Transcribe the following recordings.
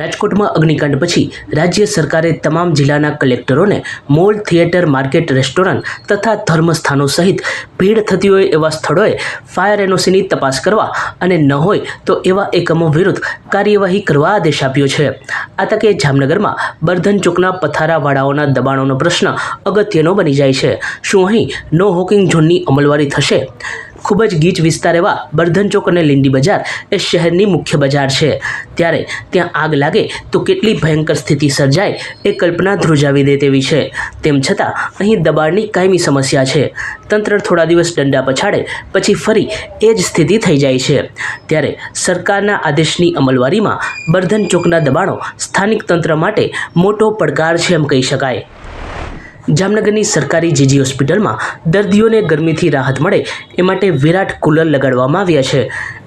રાજકોટમાં અગ્નિકાંડ પછી રાજ્ય સરકારે તમામ જિલ્લાના કલેક્ટરોને મોલ થિયેટર, માર્કેટ, રેસ્ટોરન્ટ તથા ધર્મસ્થાનો સહિત ભીડ થતી હોય એવા સ્થળોએ ફાયર એનઓસીની તપાસ કરવા અને ન હોય તો એવા એકમો વિરુદ્ધ કાર્યવાહી કરવા આદેશ આપ્યો છે. આ તકે જામનગરમાં બર્ધન ચોકના પથારાવાળાઓના દબાણોનો પ્રશ્ન અગત્યનો બની જાય છે. શું અહીં નો હોકિંગ ઝોનની અમલવારી થશે? ખૂબ જ ગીચ વિસ્તાર એવા બર્ધન ચોક અને લીંડી બજાર એ શહેરની મુખ્ય બજાર છે. ત્યારે ત્યાં આગ લાગે તો કેટલી ભયંકર સ્થિતિ સર્જાય એ કલ્પના ધ્રુજાવી દે તેવી છે. તેમ છતાં અહીં દબાણની કાયમી સમસ્યા છે. તંત્ર થોડા દિવસ દંડા પછાડે પછી ફરી એ જ સ્થિતિ થઈ જાય છે. ત્યારે સરકારના આદેશની અમલવારીમાં બર્ધન ચોકના દબાણો સ્થાનિક તંત્ર માટે મોટો પડકાર છે એમ કહી શકાય. જામનગરની સરકારી જીજી હોસ્પિટલમાં દર્દીઓને ગરમીથી રાહત મળે એ માટે વિરાટ કુલર લગાડવામાં આવ્યા છે.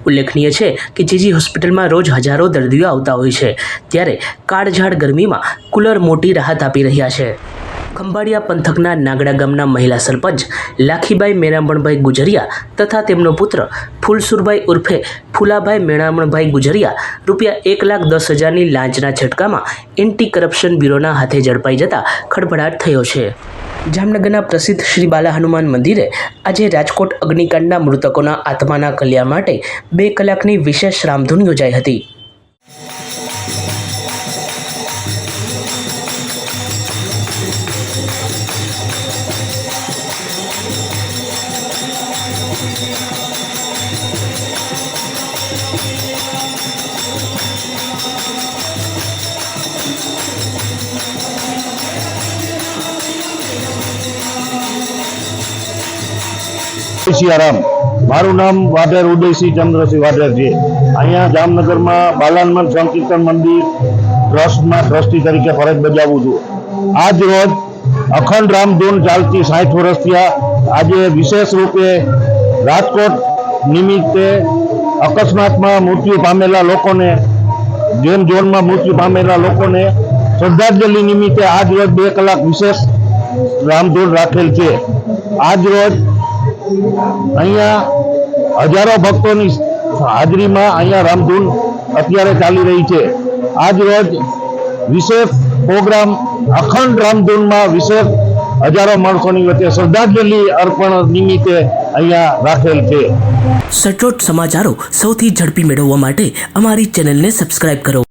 ઉલ્લેખનીય છે કે જીજી હોસ્પિટલમાં રોજ હજારો દર્દીઓ આવતા હોય છે, ત્યારે કાળઝાળ ગરમીમાં કુલર મોટી રાહત આપી રહ્યા છે. ખંભાળિયા પંથકના નાગડા ગામના મહિલા સરપંચ લાખીબાઈ મેરામણભાઈ ગુજરિયા તથા તેમનો પુત્ર ફૂલસુરભાઈ ઉર્ફે ફૂલાભાઈ મેળામણભાઈ ગુજરિયા રૂપિયા એક લાખ દસ હજારની લાંચના છટકામાં એન્ટી કરપ્શન બ્યુરોના હાથે ઝડપાઈ જતા ખળભળાટ થયો છે. જામનગરના પ્રસિદ્ધ શ્રી બાલા હનુમાન મંદિરે આજે રાજકોટ અગ્નિકાંડના મૃતકોના આત્માના કલ્યાણ માટે બે કલાકની વિશેષ રામધૂન યોજાઈ હતી. સિયારામ. મારું નામ વાઢેર ઉદયસિંહ ચંદ્રસિંહ વાઢેર છે. અહીંયા જામનગરમાં બાલાનમન સંકીર્તન મંદિર ટ્રસ્ટમાં ટ્રસ્ટી તરીકે ફરજ બજાવું છું. આજ રોજ અખંડ રામધૂન ચાલતી સાઠ વર્ષ થયા આજે વિશેષ રૂપે રાજકોટ નિમિત્તે અકસ્માતમાં મૃત્યુ પામેલા લોકોને ગેમ ઝોનમાં મૃત્યુ પામેલા લોકોને શ્રદ્ધાંજલિ નિમિત્તે આજ રોજ બે કલાક વિશેષ રામધૂન રાખેલ છે. આજ રોજ અહીંયા હજારો ભક્તોની હાજરીમાં અહીંયા રામધૂન અત્યારે ચાલી રહી છે. આજ રોજ વિશેષ પ્રોગ્રામ અખંડ રામધૂનમાં વિશેષ હજારો માણસોની વચ્ચે શ્રદ્ધાંજલિ અર્પણ નિમિત્તે અહીંયા રાખેલ છે. સચોટ સમાચારો સૌથી ઝડપી મેળવવા માટે અમારી ચેનલને સબસ્ક્રાઇબ કરો.